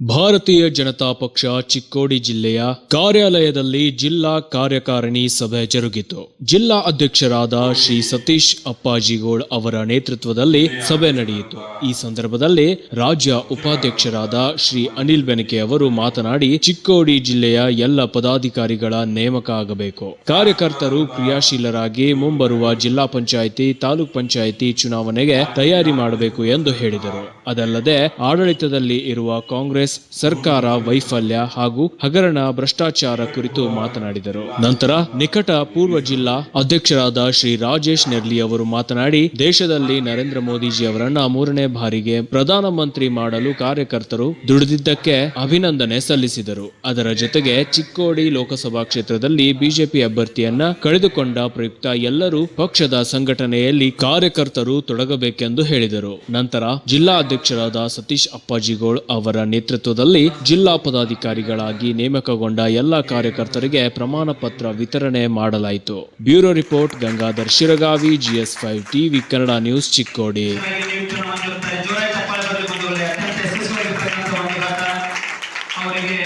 ಭಾರತೀಯ ಜನತಾ ಪಕ್ಷ ಚಿಕ್ಕೋಡಿ ಜಿಲ್ಲೆಯ ಕಾರ್ಯಾಲಯದಲ್ಲಿ ಜಿಲ್ಲಾ ಕಾರ್ಯಕಾರಿಣಿ ಸಭೆ ಜರುಗಿತು. ಜಿಲ್ಲಾ ಅಧ್ಯಕ್ಷರಾದ ಶ್ರೀ ಸತೀಶ್ ಅಪ್ಪಾಜಿಗೋಳ್ ಅವರ ನೇತೃತ್ವದಲ್ಲಿ ಸಭೆ ನಡೆಯಿತು. ಈ ಸಂದರ್ಭದಲ್ಲಿ ರಾಜ್ಯ ಉಪಾಧ್ಯಕ್ಷರಾದ ಶ್ರೀ ಅನಿಲ್ ಬೆನಕೆ ಅವರು ಮಾತನಾಡಿ, ಚಿಕ್ಕೋಡಿ ಜಿಲ್ಲೆಯ ಎಲ್ಲ ಪದಾಧಿಕಾರಿಗಳ ನೇಮಕ ಆಗಬೇಕು. ಕಾರ್ಯಕರ್ತರು ಕ್ರಿಯಾಶೀಲರಾಗಿ ಮುಂಬರುವ ಜಿಲ್ಲಾ ಪಂಚಾಯಿತಿ, ತಾಲೂಕ್ ಪಂಚಾಯಿತಿ ಚುನಾವಣೆಗೆ ತಯಾರಿ ಮಾಡಬೇಕು ಎಂದು ಹೇಳಿದರು. ಅದಲ್ಲದೆ ಆಡಳಿತದಲ್ಲಿ ಇರುವ ಕಾಂಗ್ರೆಸ್ ಸರ್ಕಾರ ವೈಫಲ್ಯ ಹಾಗೂ ಹಗರಣ ಭ್ರಷ್ಟಾಚಾರ ಕುರಿತು ಮಾತನಾಡಿದರು. ನಂತರ ನಿಕಟ ಪೂರ್ವ ಜಿಲ್ಲಾ ಅಧ್ಯಕ್ಷರಾದ ಶ್ರೀ ರಾಜೇಶ್ ನೆರ್ಲಿ ಅವರು ಮಾತನಾಡಿ, ದೇಶದಲ್ಲಿ ನರೇಂದ್ರ ಮೋದಿಜಿ ಅವರನ್ನ ಮೂರನೇ ಬಾರಿಗೆ ಪ್ರಧಾನಮಂತ್ರಿ ಮಾಡಲು ಕಾರ್ಯಕರ್ತರು ದುಡಿದಿದ್ದಕ್ಕೆ ಅಭಿನಂದನೆ ಸಲ್ಲಿಸಿದರು. ಅದರ ಜೊತೆಗೆ ಚಿಕ್ಕೋಡಿ ಲೋಕಸಭಾ ಕ್ಷೇತ್ರದಲ್ಲಿ ಬಿಜೆಪಿ ಅಭ್ಯರ್ಥಿಯನ್ನ ಕಳೆದುಕೊಂಡ ಪ್ರಯುಕ್ತ ಎಲ್ಲರೂ ಪಕ್ಷದ ಸಂಘಟನೆಯಲ್ಲಿ ಕಾರ್ಯಕರ್ತರು ತೊಡಗಬೇಕೆಂದು ಹೇಳಿದರು. ನಂತರ ಜಿಲ್ಲಾ ಅಧ್ಯಕ್ಷರಾದ ಸತೀಶ್ ಅಪ್ಪಾಜಿಗೋಳ್ ಅವರ ನೇತೃತ್ವದಲ್ಲಿ ಜಿಲ್ಲಾ ಪದಾಧಿಕಾರಿಗಳಾಗಿ ನೇಮಕಗೊಂಡ ಎಲ್ಲ ಕಾರ್ಯಕರ್ತರಿಗೆ ಪ್ರಮಾಣ ಪತ್ರ ವಿತರಣೆ ಮಾಡಲಾಯಿತು. Bureau report, Gangadhar Shiragavi, GS five TV Kannada news Chikkodi. ಧನ್ಯವಾದಗಳು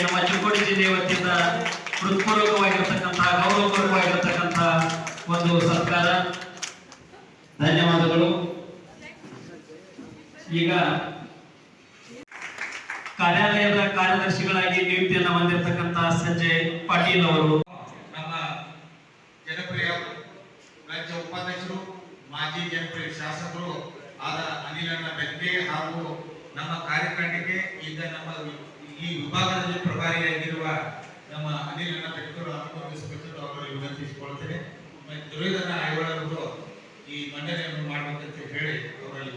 ನಮ್ಮ ಚಿಕ್ಕೋಡಿ ಜಿಲ್ಲೆಯ ವತಿಯಿಂದ ಹೃತ್ಪೂರ್ವಕವಾಗಿರ್ತಕ್ಕಂಥ ಗೌರವಪೂರ್ವಕವಾಗಿರ್ತಕ್ಕಂಥ ಒಂದು ಸತ್ಕಾರ ಧನ್ಯವಾದಗಳು ಈಗ ಕಾರ್ಯಾಲಯದ ಕಾರ್ಯದರ್ಶಿಗಳಾಗಿ ನಿಯುಕ್ತಿಯನ್ನು ಹೊಂದಿರತಕ್ಕಂತ ಸಂಜಯ್ ಪಾಟೀಲ್ ಅವರು. ನಮ್ಮ ಜನಪ್ರಿಯ ರಾಜ್ಯ ಉಪಾಧ್ಯಕ್ಷರು, ಮಾಜಿ ಜನಪ್ರಿಯ ಶಾಸಕರು ಆದ ಅನಿಲಣ್ಣ ಬೆಂಕಿ ಹಾಗೂ ನಮ್ಮ ಕಾರ್ಯಕಾರಿಣಿಗೆ ಈಗ ನಮ್ಮ ಈ ವಿಭಾಗದಲ್ಲಿ ಪ್ರಭಾರಿಯಾಗಿರುವ ನಮ್ಮ ಅನಿಲಣ್ಣ ಬೆಕ್ಕರು ಅನುಭವಿಸಬೇಕು ಅವರು ವಿನಂತಿಸಿಕೊಳ್ತೇನೆ ದುರ್ಯೋಧನ ಐವಳವರು ಈ ಮಂಡನೆಯನ್ನು ಮಾಡಬೇಕಂತ ಹೇಳಿ ಅವರಲ್ಲಿ